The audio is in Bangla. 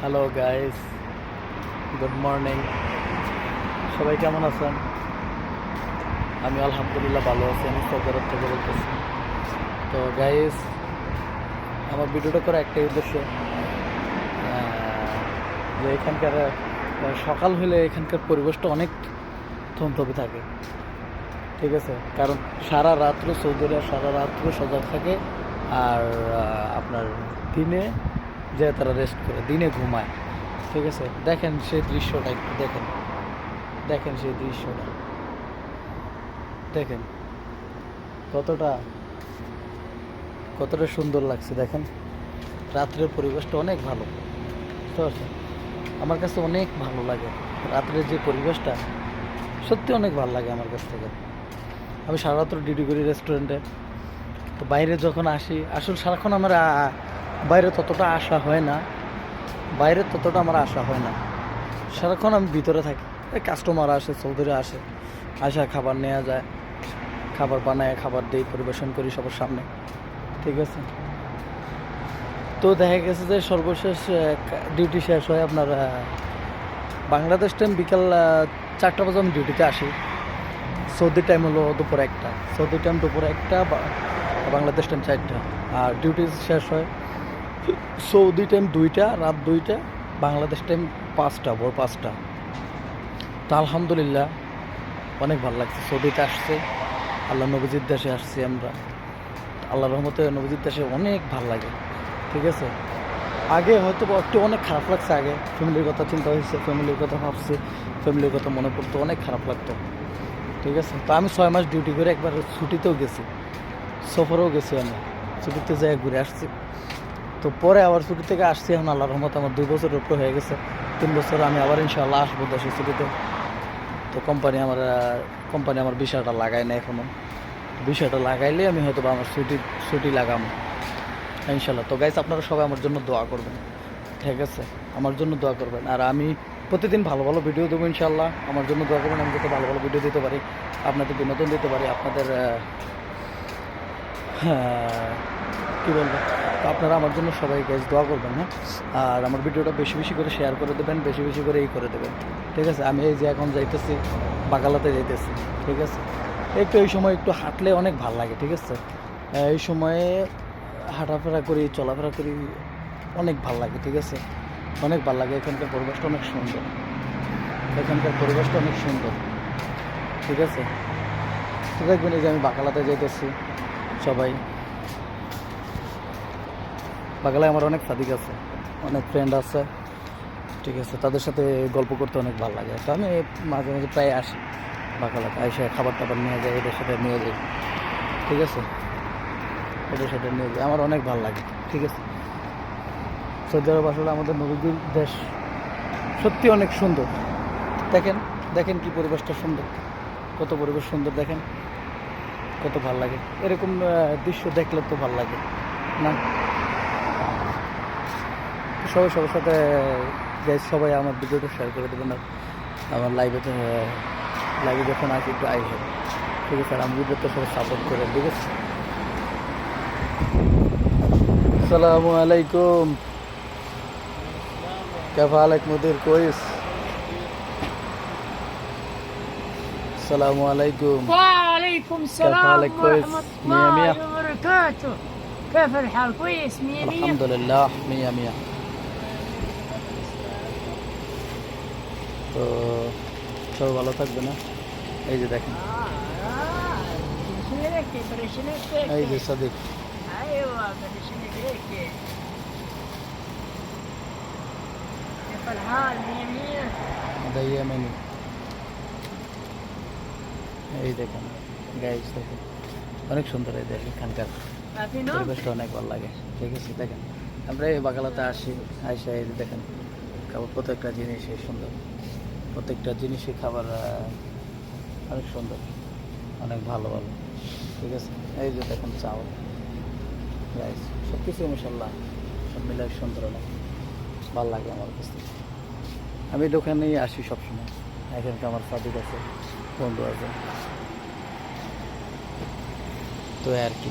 হ্যালো গাইস গুড মর্নিং সবাই কেমন আছেন? আমি আলহামদুলিল্লাহ ভালো আছি, আমি সৌদারত থেকে বলতেছি। তো গাইস আমার ভিডিওটা করা একটাই উদ্দেশ্য যে এখানকার সকাল হলে এখানকার পরিবেশটা অনেক থমথমে থাকে। ঠিক আছে? কারণ সারা রাত্র সৌদিরা সারা রাত্র সজাগ থাকে, আর আপনার দিনে যে তারা রেস্ট করে, দিনে ঘুমায়। ঠিক আছে? দেখেন সেই দৃশ্যটা একটু, দেখেন। দেখেন সেই দৃশ্যটা। দেখেন কতটা কতটা সুন্দর লাগছে, দেখেন। রাত্রের পরিবেশটা অনেক ভালো। বুঝতে পারছেন? আমার কাছে অনেক ভালো লাগে। রাত্রের যে পরিবেশটা, সত্যি অনেক ভালো লাগে আমার কাছ থেকে। আমি সারা রাত্র ডিউটি করি রেস্টুরেন্টে তো বাইরে যখন আসি, আসলে সারাক্ষণ আমার বাইরে ততটা আসা হয় না। বাইরে ততটা আমার আসা হয় না। সারাক্ষণ আমি ভিতরে থাকি। কাস্টমার আসে, চৌধুরী আসে, আসা, খাবার নেওয়া যায়। খাবার বানায়, খাবার দিই, পরিবেশন করি সবার সামনে। ঠিক আছে? তো দেখা গেছে যে সর্বশেষ ডিউটি শেষ হয় আপনার বাংলাদেশ টাইম বিকাল চারটা বাজে আমি ডিউটিতে আসি। সৌদি টাইম হলো দুপুর একটা। সৌদি টাইম দুপুর একটা বাংলাদেশ টাইম চারটা। আর ডিউটি শেষ হয় সৌদি টাইম দুইটা, রাত দুইটা, বাংলাদেশ টাইম পাঁচটা, ভোর পাঁচটা। তো আলহামদুলিল্লাহ, অনেক ভালো লাগছে। সৌদিতে আসছে, আল্লাহ নবজির দেশে আসছি আমরা। আল্লাহ রহমতে নবজির দেশে অনেক ভালো লাগে, ঠিক আছে? আগে হয়তো একটু অনেক খারাপ লাগছে আগে। ফ্যামিলির কথা চিন্তা হয়েছে ফ্যামিলির কথা ভাবছি ফ্যামিলির কথা মনে পড়তো, অনেক খারাপ লাগতো, ঠিক আছে? তো আমি ছয় মাস ডিউটি করে একবার ছুটিতেও গেছি, সফরেও গেছি আমি। ছুটিতে যাই ঘুরে আসছি। তো পরে আবার ছুটি থেকে আসছি এখন আল্লাহ রহমত আমার দুই বছর উপরে হয়ে গেছে। তিন বছর আমি আবার ইনশাআল্লাহ আসব দেশে ছুটিতে। তো কোম্পানি আমার কোম্পানি আমার বিষয়টা লাগায় না এখনও বিষয়টা লাগাইলে আমি হয়তো বা আমার ছুটি ছুটি লাগাম ইনশাল্লাহ তো গাইস আপনারা সবাই আমার জন্য দোয়া করবেন, ঠিক আছে? আমার জন্য দোয়া করবেন। আর আমি প্রতিদিন ভালো ভালো ভিডিও দেবো ইনশাল্লাহ আমার জন্য দোয়া করবেন, আমি যাতে ভালো ভালো ভিডিও দিতে পারি আপনাদের বিনোদন দিতে পারি, আপনাদের কী বলব? তো আপনারা আমার জন্য সবাই গ্যাস দোয়া করবেন হ্যাঁ? আর আমার ভিডিওটা বেশি বেশি করে শেয়ার করে দেবেন, বেশি বেশি করে এই করে দেবেন। ঠিক আছে? আমি এই যে এখন যাইতেছি, বাগালাতে যাইতেছি, ঠিক আছে? একটু এই সময় একটু হাঁটলে অনেক ভালো লাগে, ঠিক আছে? এই সময়ে হাঁটাফেরা করি, চলাফেরা করি, অনেক ভালো লাগে, ঠিক আছে? অনেক ভালো লাগে, এখানকার পরিবেশটা অনেক সুন্দর। এখানকার পরিবেশটা অনেক সুন্দর, ঠিক আছে? দেখবেন এই যে আমি বাকালাতে যাইতেছি, সবাই। বাকালায় আমার অনেক সাদিক আছে, অনেক ফ্রেন্ড আছে, ঠিক আছে, তাদের সাথে গল্প করতে অনেক ভালো লাগে। তো আমি মাঝে মাঝে প্রায় আসি বাকালাতে এসে খাবার টাবার নিয়ে যাই, এদের সাথে নিয়ে যাই, ঠিক আছে? এদের সাথে নিয়ে যাই, আমার অনেক ভালো লাগে, ঠিক আছে? সৌদি আরব আসলে আমাদের নবীদের দেশ সত্যি অনেক সুন্দর। দেখেন দেখেন কি পরিবেশটা সুন্দর, কত পরিবেশ সুন্দর, দেখেন, কত ভালো লাগে। এরকম দৃশ্য দেখলে তো ভালো লাগে, না? সবাই সবার সাথে গাইজ সবাই আমার ভিডিওটা শেয়ার করে দেবেন আর আমার লাইভে তো লাইভে যখন আসি একটু আইসে ঠিক আছে আর আমি ভিডিওতে সবাই সাপোর্ট করে ঠিক আছে আসসালামু আলাইকুম كيف حالك مدير كويس السلام عليكم وعليكم السلام حالك؟ كويس؟ ورحمة مية مية؟ الله وبركاته كيف الحال كويس مية مية الحمد لله مية مية তো সবাই ভালো থাকবে না এই যে দেখেন برشلونة برشلونة এই যে সাদিক ايوه برشلونة كيف الحال مية مية দাইয়া মেনু এই দেখেন গাইজ দেখেন অনেক সুন্দর এই দেখেন এখানকার ما في نوم পরিবেশটা অনেক ভালো লাগে ঠিক আছে দেখেন আমরা এই বাগালাতে আসি আইসা এই যে দেখেন খাবার প্রত্যেকটা জিনিসই সুন্দর প্রত্যেকটা জিনিসই খাবার অনেক সুন্দর, অনেক ভালো ভালো। ঠিক আছে? এই যে দেখেন চাউল রাইস সব কিছু মশাল্লাহ সব মিলে সুন্দর অনেক। ভালো লাগে আমার কাছে। আমি দোকানেই আসি সবসময়। এখানকার আমার সাদিক আছে, বন্ধু আছে। তো আর কি।